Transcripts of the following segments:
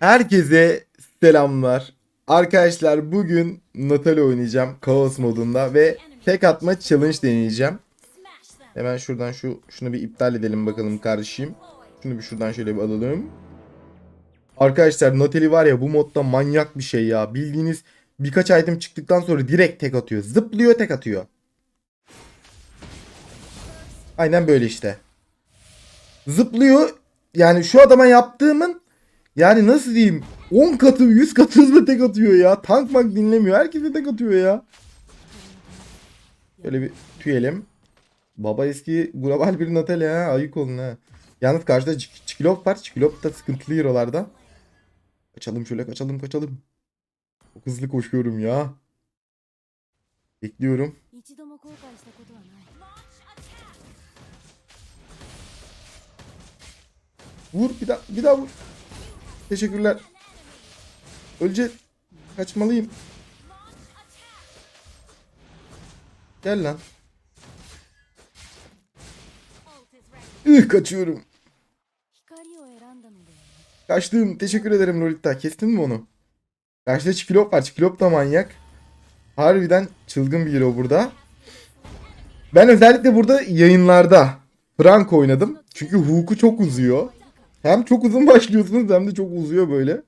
Herkese selamlar. Arkadaşlar bugün Natalie oynayacağım Kaos modunda ve tek atma challenge deneyeceğim. Hemen şuradan şu şunu bir iptal edelim bakalım kardeşim. Şunu bir şuradan şöyle bir alalım. Arkadaşlar Natalie var ya bu modda manyak bir şey ya. Bildiğiniz birkaç item çıktıktan sonra direkt tek atıyor. Zıplıyor tek atıyor. Aynen böyle işte. Zıplıyor. Yani şu adama yaptığımın yani nasıl diyeyim 10 katı 100 katı hızla tek atıyor ya. Tank bank dinlemiyor. Herkese tek atıyor ya. Böyle bir tüyelim. Baba eski global bir Natalya ha. Ayık olun ha. Yalnız karşıda Çik Çikilop var. Çikilop da sıkıntılı hero'larda. Kaçalım şöyle kaçalım kaçalım. Çok hızlı koşuyorum ya. Bekliyorum. Vur bir daha bir daha vur. Teşekkürler. Ölce kaçmalıyım. Gel lan. Ih kaçıyorum. Kaçtım. Teşekkür ederim Lolita. Kestin mi onu? Karşıda Çikilop var. Çikilop da manyak. Harbiden çılgın bir hero burada. Ben özellikle burada yayınlarda Frank oynadım. Çünkü Hook'u çok uzuyor. Hem çok uzun başlıyorsunuz hem de çok uzuyor böyle.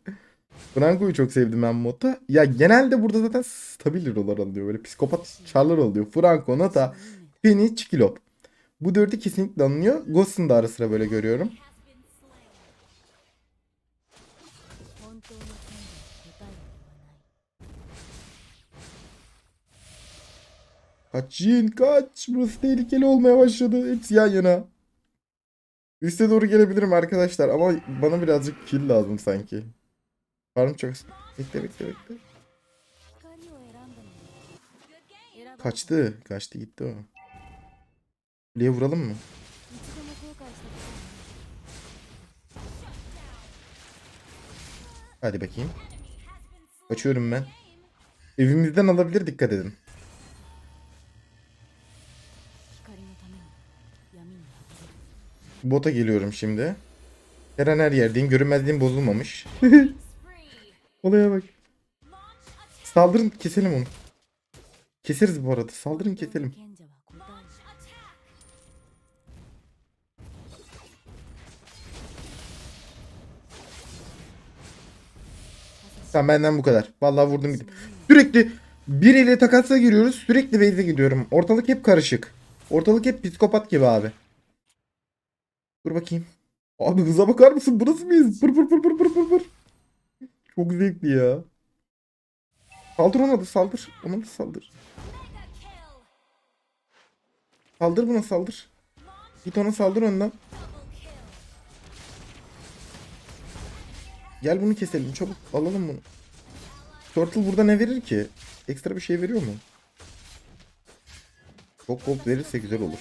Franco'yu çok sevdim ben modda. Ya genelde burada zaten stabil hero'lar alıyor. Böyle psikopat çarlar alıyor. Franco, Nata, Penny, Çikilop. Bu dördü kesinlikle alınıyor. Ghost'un da ara sıra böyle görüyorum. Kaçın kaç. Burası tehlikeli olmaya başladı. Hepsi yan yana. Üste doğru gelebilirim arkadaşlar ama bana birazcık kill lazım sanki. Farm çok... Bekle bekle bekle. Kaçtı. Kaçtı gitti o. Kuleye vuralım mı? Hadi bakayım. Kaçıyorum ben. Evimizden alabilir dikkat edin. Bota geliyorum şimdi. Her an her yerdeyim. Görünmezliğim bozulmamış. Olaya bak. Saldırın keselim onu. Keseriz bu arada. Saldırın keselim. Tamam benden bu kadar. Vallahi vurdum gidip. Sürekli biriyle takasa giriyoruz. Sürekli base'e gidiyorum. Ortalık hep karışık. Ortalık hep psikopat gibi abi. Dur bakayım. Abi hıza bakar mısın? Burası mıyız? Pır pır pır pır pır pır pır. Çok zevkli ya. Saldır ona da saldır. Ona da saldır. Saldır buna saldır. Git ona saldır önden. Gel bunu keselim çabuk alalım bunu. Turtle burada ne verir ki? Ekstra bir şey veriyor mu? Çok gold verirse güzel olur.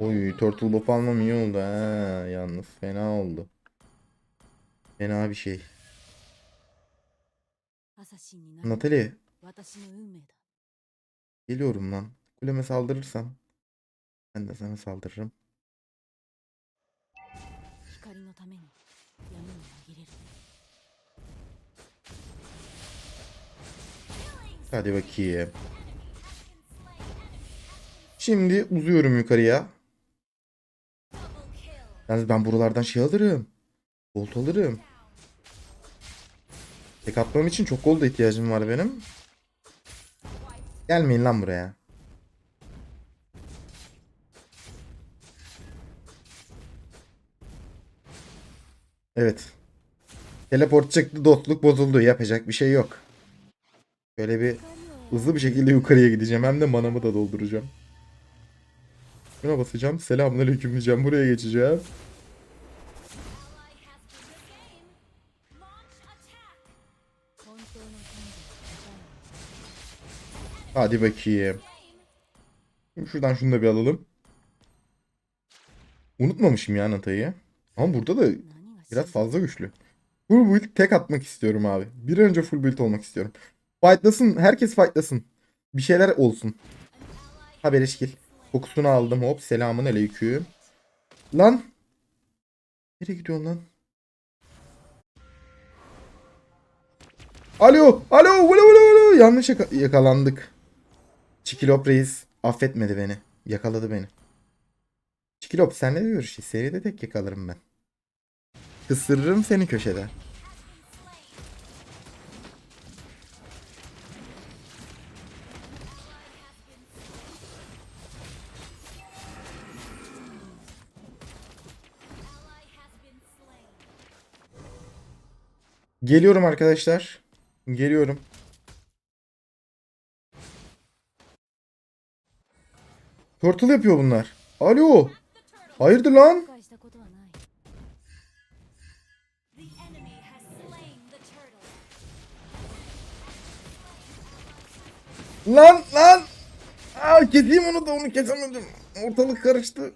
Oy turtle bop almam iyi oldu ha yalnız fena oldu. Fena bir şey. Natalie. Geliyorum lan. Kuleme saldırırsam. Ben de sana saldırırım. Hadi bakayım. Şimdi uzuyorum yukarıya. Yalnız ben buralardan şey alırım. Gold alırım. Tek atmam için çok golda ihtiyacım var benim. Gelmeyin lan buraya. Evet. Teleport çıktı dostluk bozuldu. Yapacak bir şey yok. Böyle bir Hızlı bir şekilde yukarıya gideceğim. Hem de manamı da dolduracağım. Buna basacağım. Selamünaleyküm diyeceğim. Buraya geçeceğim. Hadi bakayım. Şuradan şunu da bir alalım. Unutmamışım ya Nata'yı. Ama burada da biraz fazla güçlü. Full build tek atmak istiyorum abi. Bir önce full build olmak istiyorum. Fightlasın. Herkes fightlasın. Bir şeyler olsun. Haber eşkil. Kokusunu aldım. Hop selamun aleyküm. Lan. Nereye gidiyorsun lan? Alo. Alo. Alo. Alo. Yanlış yakalandık. Çikilop reis affetmedi beni. Yakaladı beni. Çikilop senle de görüşeceğiz. Seride tek yakalarım ben. Kısırırım seni köşede. Geliyorum arkadaşlar. Geliyorum. Turtle yapıyor bunlar. Alo. Hayırdır lan? Lan lan. Aa, keseyim onu da onu kesemedim. Ortalık karıştı.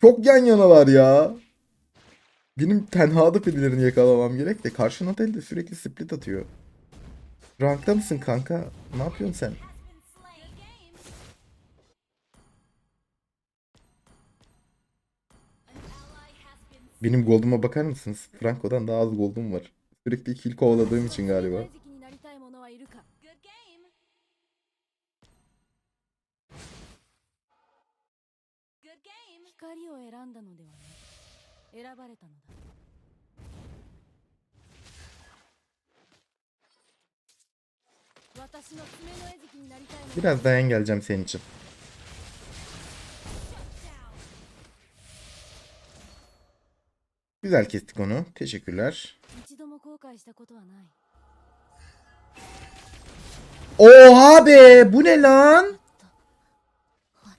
Çok yan yanalar ya. Benim tenhada pedilerini yakalamam gerek de karşı Natel de sürekli split atıyor. Rankta mısın kanka? Ne yapıyorsun sen? Benim golduma bakar mısınız? Franco'dan daha az goldum var. Sürekli kill kovaladığım için galiba. Biraz dayan geleceğim senin için. Güzel kestik onu. Teşekkürler. Oha be bu ne lan?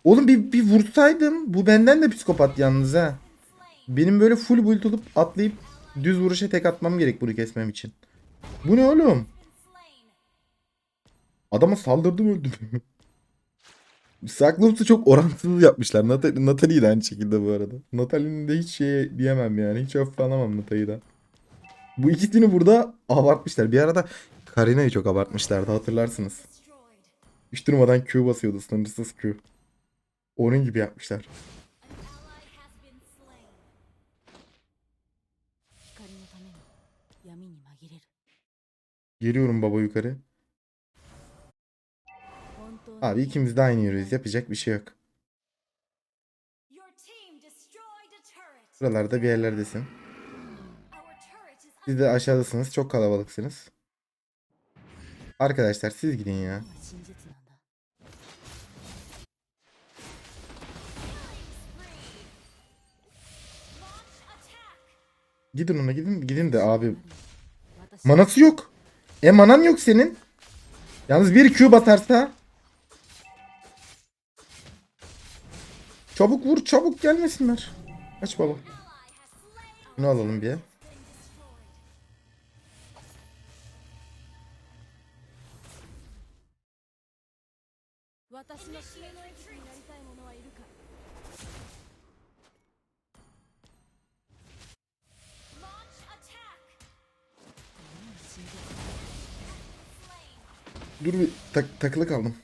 Oğlum bir, bir vursaydım. Bu benden de psikopat yalnız ha. Benim böyle full build olup atlayıp düz vuruşa tek atmam gerek bunu kesmem için. Bu ne oğlum? Adama saldırdım öldüm. Cyclops'u çok orantısız yapmışlar. Nat- Natalie'yi de aynı şekilde bu arada. Natalie'nin de hiç şey diyemem yani. Hiç Natalie'yi de. Bu ikisini burada abartmışlar. Bir arada Karina'yı çok abartmışlardı hatırlarsınız. Hiç durmadan Q basıyordu sınırsız Q. Onun gibi yapmışlar. An ally has Abi ikimiz de aynı yürüyüz. Yapacak bir şey yok. Buralarda bir yerlerdesin. Siz de aşağıdasınız. Çok kalabalıksınız. Arkadaşlar siz gidin ya. Gidin ona gidin. Gidin de abi. Manası yok. E manan yok senin. Yalnız bir Q batarsa Çabuk vur çabuk gelmesinler. Kaç baba. Bunu alalım bir. Dur bir tak takılı kaldım.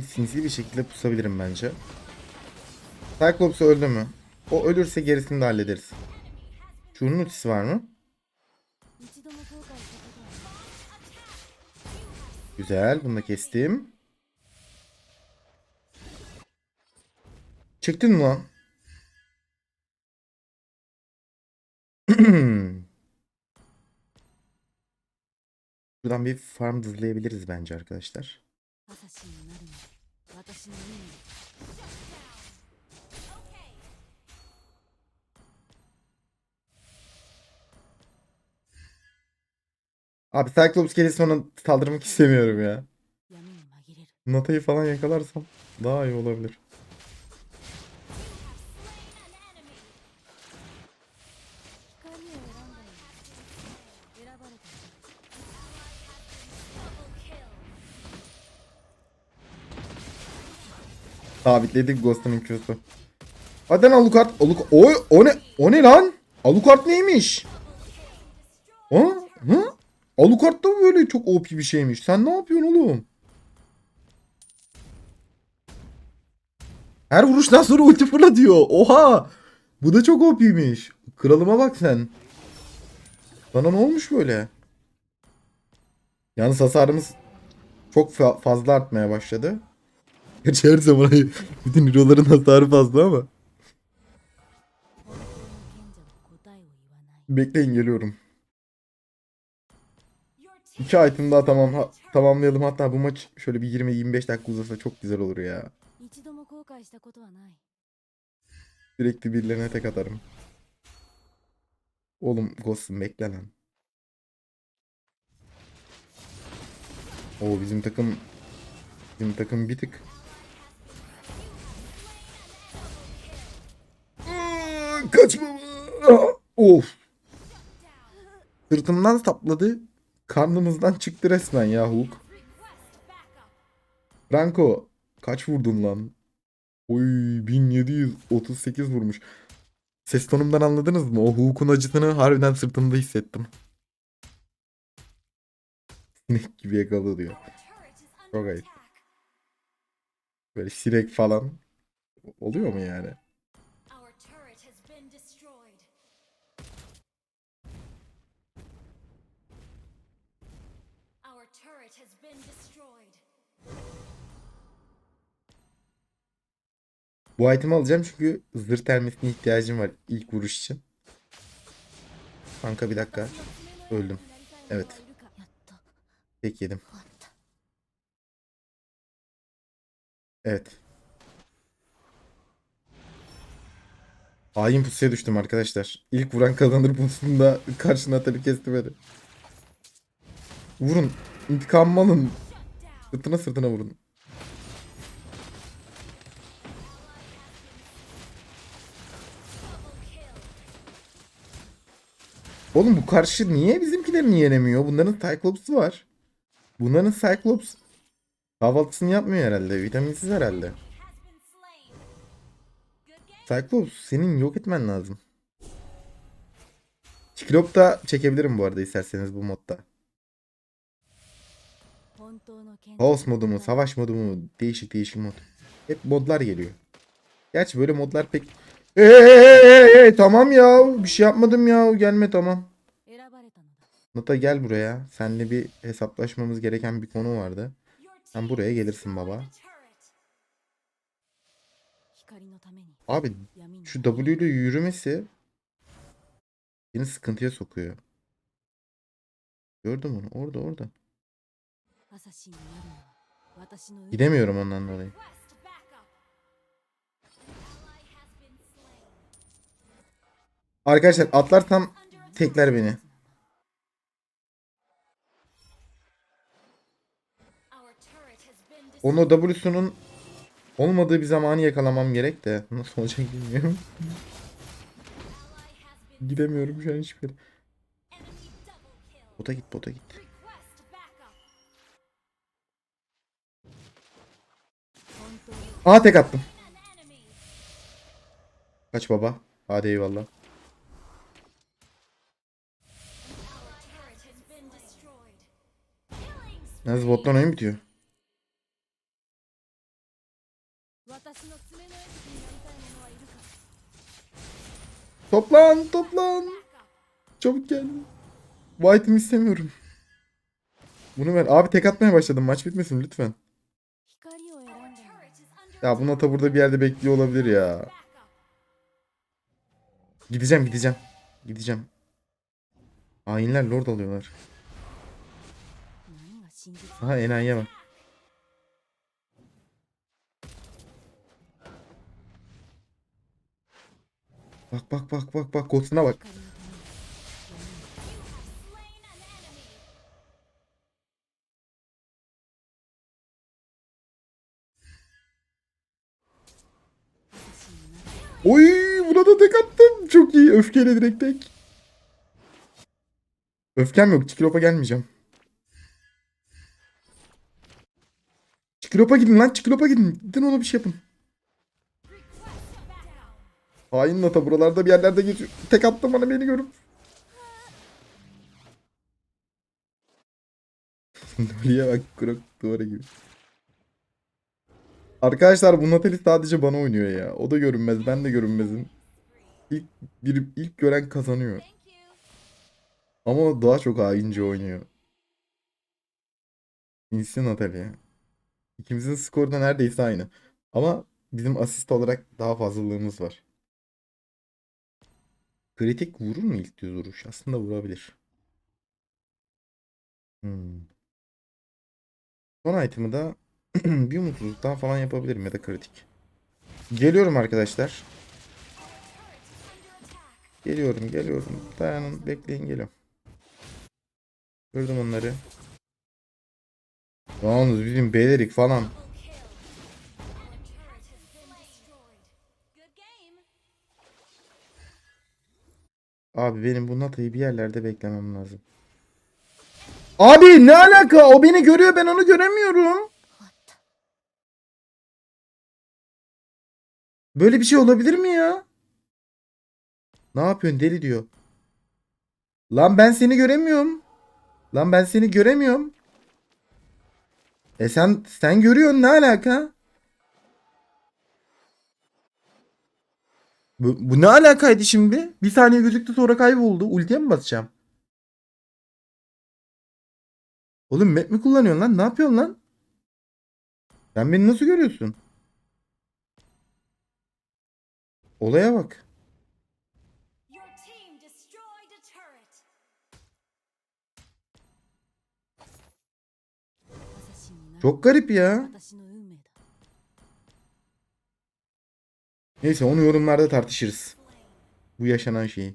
sinsi bir şekilde pusabilirim bence. Cyclops öldü mü? O ölürse gerisini de hallederiz. Şunun ultisi var mı? Güzel. Bunu da kestim. Çıktın mı lan? Buradan bir farm dızlayabiliriz bence arkadaşlar. アサシンになるのは私の任務 Okay. Abi Cyclops gelirse ona saldırmak istemiyorum ya. 闇に紛れる Nata'yı falan yakalarsam daha iyi olabilir. Sabitledik Ghost'un Q'su. Hadi lan Alucard. Alucard. O, o ne? O ne lan? Alucard neymiş? Ha? Hı? Alucard da böyle çok OP bir şeymiş. Sen ne yapıyorsun oğlum? Her vuruştan sonra ulti fırlatıyor. Oha! Bu da çok OP'ymiş. Kralıma bak sen. Bana ne olmuş böyle? Yalnız hasarımız çok fa- fazla artmaya başladı. Gerçi her zaman bütün hero'ların hasarı fazla ama. Bekleyin geliyorum. İki item daha tamam ha, tamamlayalım hatta bu maç şöyle bir 20-25 dakika uzasa çok güzel olur ya. Sürekli birilerine tek atarım. Oğlum Ghost'um bekle lan. Oo bizim takım bizim takım bir tık Kaçma. Of. Sırtımdan sapladı. Karnımızdan çıktı resmen ya Hulk. Franco kaç vurdun lan? Oy 1738 vurmuş. Ses tonumdan anladınız mı? O Hulk'un acısını harbiden sırtımda hissettim. Sinek gibi turret is Çok ayıp. Böyle sinek falan. Oluyor mu yani? Bu item'i alacağım çünkü zırh termesine ihtiyacım var ilk vuruş için. Kanka bir dakika. Öldüm. Evet. Tek yedim. Evet. Hain pusuya düştüm arkadaşlar. İlk vuran kazanır pusunda karşına tabi kesti. Vurun. İntikamımı alın. Sırtına sırtına vurun. Oğlum bu karşı niye bizimkilerini yenemiyor? Bunların Cyclops'u var. Bunların Cyclops kahvaltısını yapmıyor herhalde. Vitaminsiz herhalde. Cyclops senin yok etmen lazım. Çiklop da çekebilirim bu arada isterseniz bu modda. Kaos modu mu, savaş modu mu, değişik değişik mod. Hep modlar geliyor. Gerçi böyle modlar pek Hey, tamam ya. Bir şey yapmadım ya. Gelme tamam. Nata gel buraya. Seninle bir hesaplaşmamız gereken bir konu vardı. Sen buraya gelirsin baba. Abi şu W ile yürümesi beni sıkıntıya sokuyor. Gördün Gördüm onu. Orada orada. Gidemiyorum ondan dolayı. Arkadaşlar atlar tam tekler beni. Ono W'sunun olmadığı bir zamanı yakalamam gerek de nasıl olacak bilmiyorum. Gidemiyorum şu an hiçbir yere. Bota git bota git. Aa tek attım. Kaç baba. Hadi eyvallah. Yalnız bottan oyun bitiyor. Toplan toplan. Çabuk gel. White'imi istemiyorum. Bunu ver. Abi tek atmaya başladım. Maç bitmesin lütfen. Ya bu nota burada bir yerde bekliyor olabilir ya. Gideceğim gideceğim. Gideceğim. Hainler lord alıyorlar. Aha enayiye bak. Bak bak bak bak bak kotuna bak. Oy buna da tek attım. Çok iyi. Öfkeyle direkt tek. Öfkem yok. Çikilop'a gelmeyeceğim. Çikiropa gidin lan. Çikiropa gidin. Gidin ona bir şey yapın. Hain nata buralarda bir yerlerde geçiyor. Tek attım bana beni görüp. Nuriye bak krok duvara gibi. Arkadaşlar bu Natalie sadece bana oynuyor ya. O da görünmez, ben de görünmezim. İlk, bir, ilk gören kazanıyor. Ama daha çok haince oynuyor. İnsin Natalie. İkimizin skoru da neredeyse aynı. Ama bizim asist olarak daha fazlalığımız var. Kritik vurur mu ilk düz vuruş? Aslında vurabilir. Hmm. Son item'ı da bir umutsuzluktan falan yapabilirim ya da kritik. Geliyorum arkadaşlar. Geliyorum, geliyorum. Dayanın, bekleyin, geliyorum. Gördüm onları. Yalnız bizim beylerik falan. Abi benim bu Nata'yı bir yerlerde beklemem lazım. Abi ne alaka? O beni görüyor ben onu göremiyorum. Böyle bir şey olabilir mi ya? Ne yapıyorsun deli diyor. Lan ben seni göremiyorum. Lan ben seni göremiyorum. E sen sen görüyorsun ne alaka? Bu, bu ne alakaydı şimdi? Bir saniye gözüktü sonra kayboldu. Ultiye mi basacağım? Oğlum map mi kullanıyorsun lan? Ne yapıyorsun lan? Sen beni nasıl görüyorsun? Olaya bak. Çok garip ya. Neyse onu yorumlarda tartışırız. Bu yaşanan şeyi.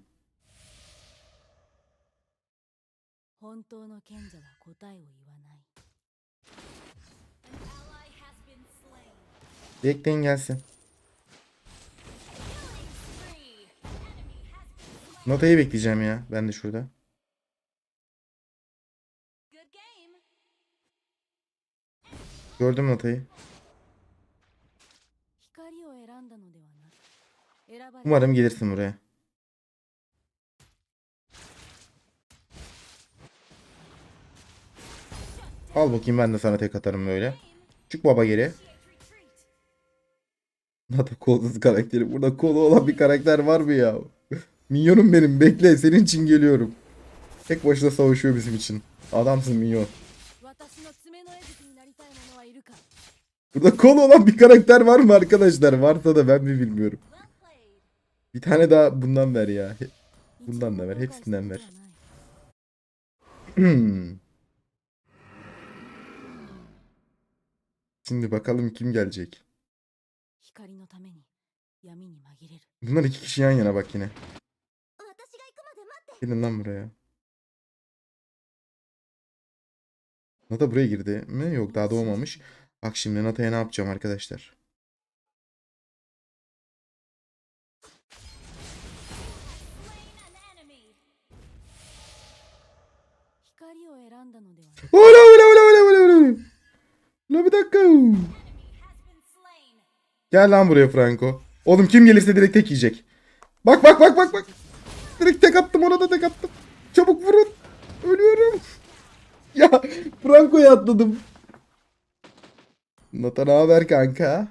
Bekleyin gelsin. Nata'yı bekleyeceğim ya. Ben de şurada. Gördüm notayı. Umarım gelirsin buraya. Al bakayım ben de sana tek atarım böyle. Çık baba geri. Nata kolsuz karakteri. Burada kolu olan bir karakter var mı ya? Minyonum benim bekle senin için geliyorum. Tek başına savaşıyor bizim için. Adamsın minyon. Burada kol olan bir karakter var mı arkadaşlar? Varsa da ben mi bilmiyorum. Bir tane daha bundan ver ya. Bundan da ver. Hepsinden ver. Şimdi bakalım kim gelecek. Bunlar iki kişi yan yana bak yine. Gelin lan buraya. Nata buraya girdi mi? Yok daha doğmamış. Bak şimdi Nata'ya ne yapacağım arkadaşlar. Ola ola ola ola ola ola. La bir dakika. Gel lan buraya Franco. Oğlum kim gelirse direkt tek yiyecek. Bak bak bak bak bak. Direkt tek attım ona da tek attım. Çabuk vurun. Ölüyorum. ya Franco'ya atladım. Nata ne haber kanka?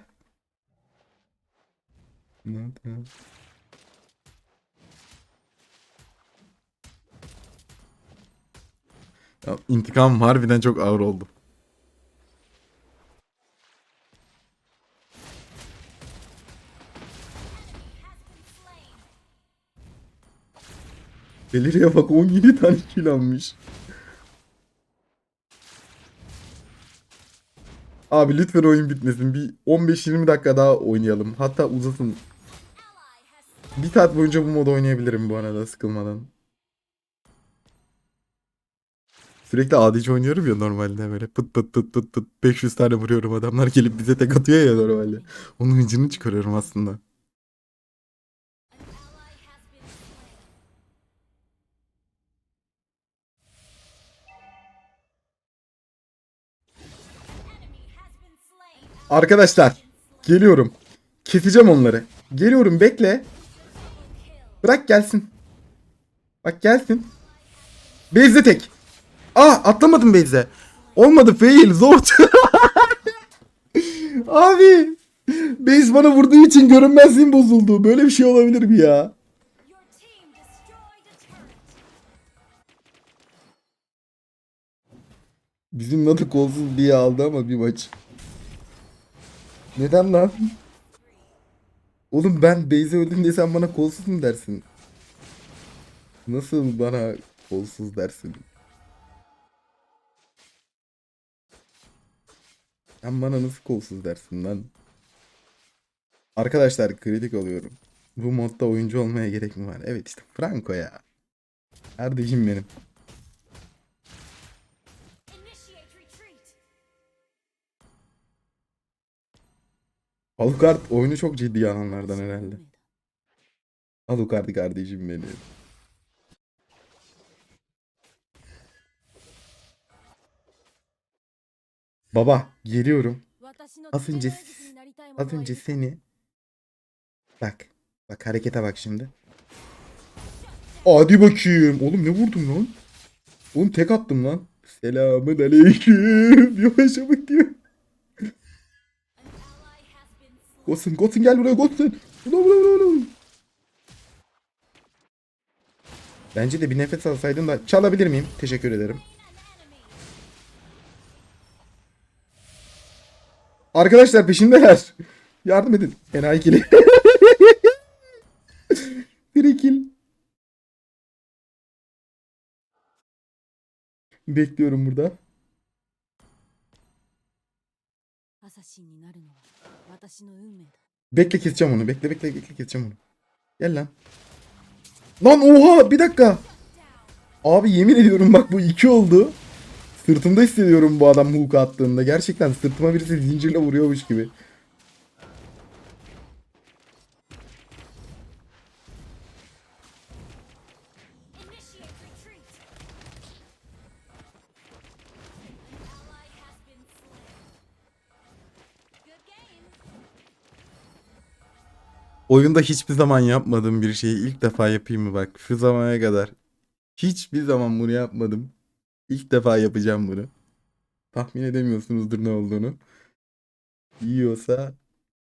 Nata. Ya, intikam harbiden çok ağır oldu. Beliriye bak 17 tane kill almış. Abi lütfen oyun bitmesin. Bir 15-20 dakika daha oynayalım. Hatta uzasın. Bir saat boyunca bu modu oynayabilirim bu arada sıkılmadan. Sürekli adici oynuyorum ya normalde böyle pıt pıt pıt pıt pıt 500 tane vuruyorum adamlar gelip bize tek atıyor ya normalde. Onun hıncını çıkarıyorum aslında. Arkadaşlar geliyorum. Keseceğim onları. Geliyorum bekle. Bırak gelsin. Bak gelsin. Beyze tek. Aa atlamadım Beyze. Olmadı fail zor. Abi. Base bana vurduğu için görünmezliğim bozuldu. Böyle bir şey olabilir mi ya? Bizim adı kolsuz diye aldı ama bir maç. Neden lan? Oğlum ben Beyze öldüm diye sen bana kolsuz mu dersin? Nasıl bana kolsuz dersin? Sen bana nasıl kolsuz dersin lan? Arkadaşlar kritik alıyorum. Bu modda oyuncu olmaya gerek mi var? Evet işte Franco ya. Kardeşim benim. Alucard oyunu çok ciddi alanlardan herhalde. Alucard kardeşim benim. Baba geliyorum. Az önce, az önce seni. Bak. Bak harekete bak şimdi. Hadi bakayım. Oğlum ne vurdum lan? Oğlum tek attım lan. Selamın aleyküm. Yavaşa bakıyor. Gotsun Gotsun gel buraya Gotsun. Ulan ulan ulan ulan. Bence de bir nefes alsaydın da çalabilir miyim? Teşekkür ederim. Arkadaşlar peşimdeler. Yardım edin. Enayi kili. bir kill. Bekliyorum burada. ア Bekle keseceğim onu. Bekle bekle bekle keseceğim onu. Gel lan. Lan oha bir dakika. Abi yemin ediyorum bak bu iki oldu. Sırtımda hissediyorum bu adam hook attığında. Gerçekten sırtıma birisi zincirle vuruyormuş gibi. Oyunda hiçbir zaman yapmadığım bir şeyi ilk defa yapayım mı bak şu zamana kadar. Hiçbir zaman bunu yapmadım. İlk defa yapacağım bunu. Tahmin edemiyorsunuzdur ne olduğunu. Yiyorsa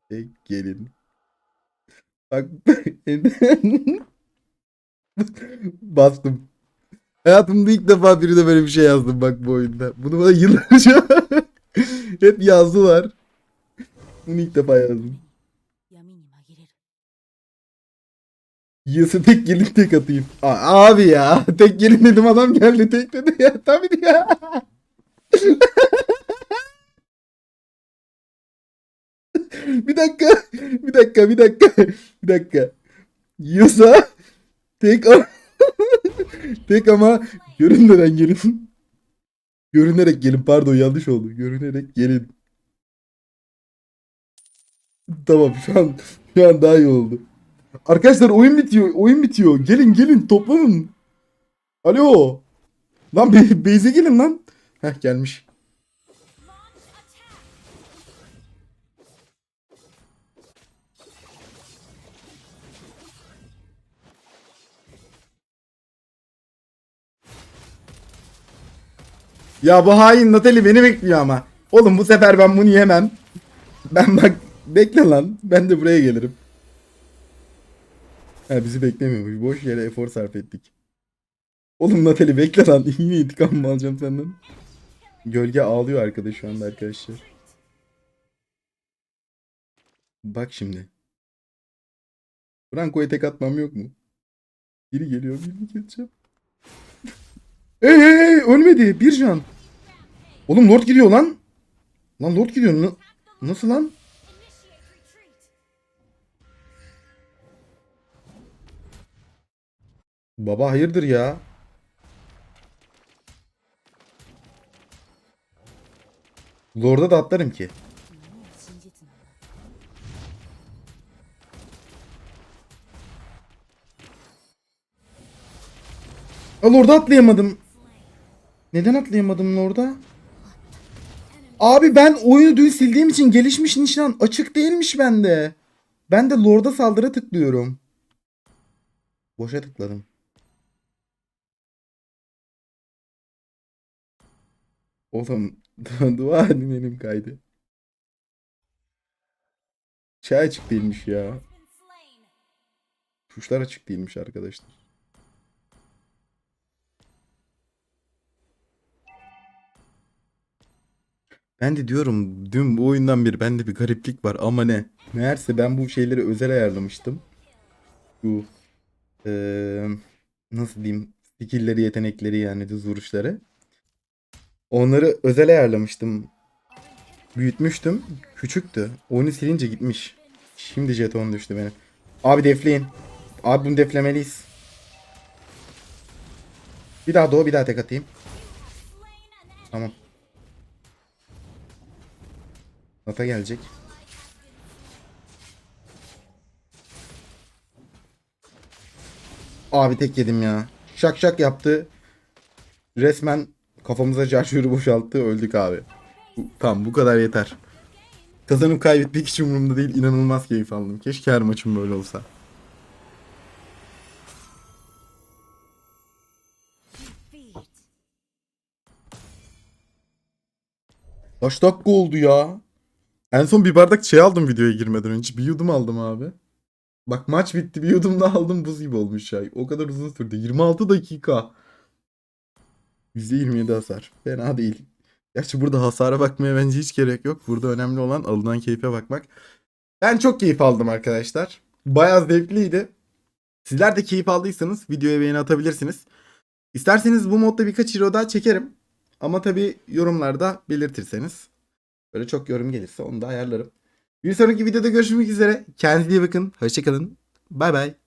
tek gelin. Bak bastım. Hayatımda ilk defa birine böyle bir şey yazdım bak bu oyunda. Bunu bana yıllarca hep yazdılar. Bunu ilk defa yazdım. Yiyorsa tek gelin tek atayım. A- abi ya tek gelin dedim adam geldi tek dedi ya tabii ya. bir dakika bir dakika bir dakika bir dakika. Yiyorsa tek a- tek ama görünmeden gelin. Görünerek gelin pardon yanlış oldu. Görünerek gelin. Tamam şu an şu an daha iyi oldu. Arkadaşlar oyun bitiyor. Oyun bitiyor. Gelin gelin toplanın. Alo. Lan be Beyze gelin lan. Heh gelmiş. Ya bu hain Natali beni bekliyor ama. Oğlum bu sefer ben bunu yemem. Ben bak bekle lan. Ben de buraya gelirim. Ha bizi beklemiyormuş. Boş yere efor sarf ettik. Oğlum Natali bekle lan. Yine intikam mı alacağım senden? Gölge ağlıyor arkadaş şu anda arkadaşlar. Bak şimdi. Franco'ya tek atmam yok mu? Biri geliyor birini keseceğim. Hey hey hey ölmedi bir can. Oğlum Lord gidiyor lan. Lan Lord gidiyor. Na- nasıl lan? Baba hayırdır ya? Lord'a da atlarım ki. Al orada atlayamadım. Neden atlayamadım orada? Abi ben oyunu dün sildiğim için gelişmiş nişan açık değilmiş bende. Ben de Lord'a saldırı tıklıyorum. Boşa tıkladım. Oğlum dua edin elim kaydı. Şey açık değilmiş ya. Tuşlar açık değilmiş arkadaşlar. Ben de diyorum dün bu oyundan beri bende bir gariplik var ama ne? Meğerse ben bu şeyleri özel ayarlamıştım. Bu eee, nasıl diyeyim skill'leri yetenekleri yani düz vuruşları. Onları özel ayarlamıştım. Büyütmüştüm. Küçüktü. Oyunu silince gitmiş. Şimdi jeton düştü benim. Abi defleyin. Abi bunu deflemeliyiz. Bir daha doğu bir daha tek atayım. Tamam. Nata gelecek. Abi tek yedim ya. Şak şak yaptı. Resmen kafamıza çarşırı boşalttı. Öldük abi. Bu- Tamam bu kadar yeter. Kazanıp kaybetmek hiç umurumda değil. İnanılmaz keyif aldım. Keşke her maçım böyle olsa. Kaç dakika oldu ya? En son bir bardak çay aldım videoya girmeden önce. Bir yudum aldım abi. Bak maç bitti bir yudum daha aldım buz gibi olmuş çay. O kadar uzun sürdü. 26 dakika. %27 hasar. Fena değil. Gerçi burada hasara bakmaya bence hiç gerek yok. Burada önemli olan alınan keyfe bakmak. Ben çok keyif aldım arkadaşlar. Bayağı zevkliydi. Sizler de keyif aldıysanız videoya beğeni atabilirsiniz. İsterseniz bu modda birkaç hero daha çekerim. Ama tabi yorumlarda belirtirseniz. Böyle çok yorum gelirse onu da ayarlarım. Bir sonraki videoda görüşmek üzere. Kendinize iyi bakın. Hoşçakalın. Bay bay.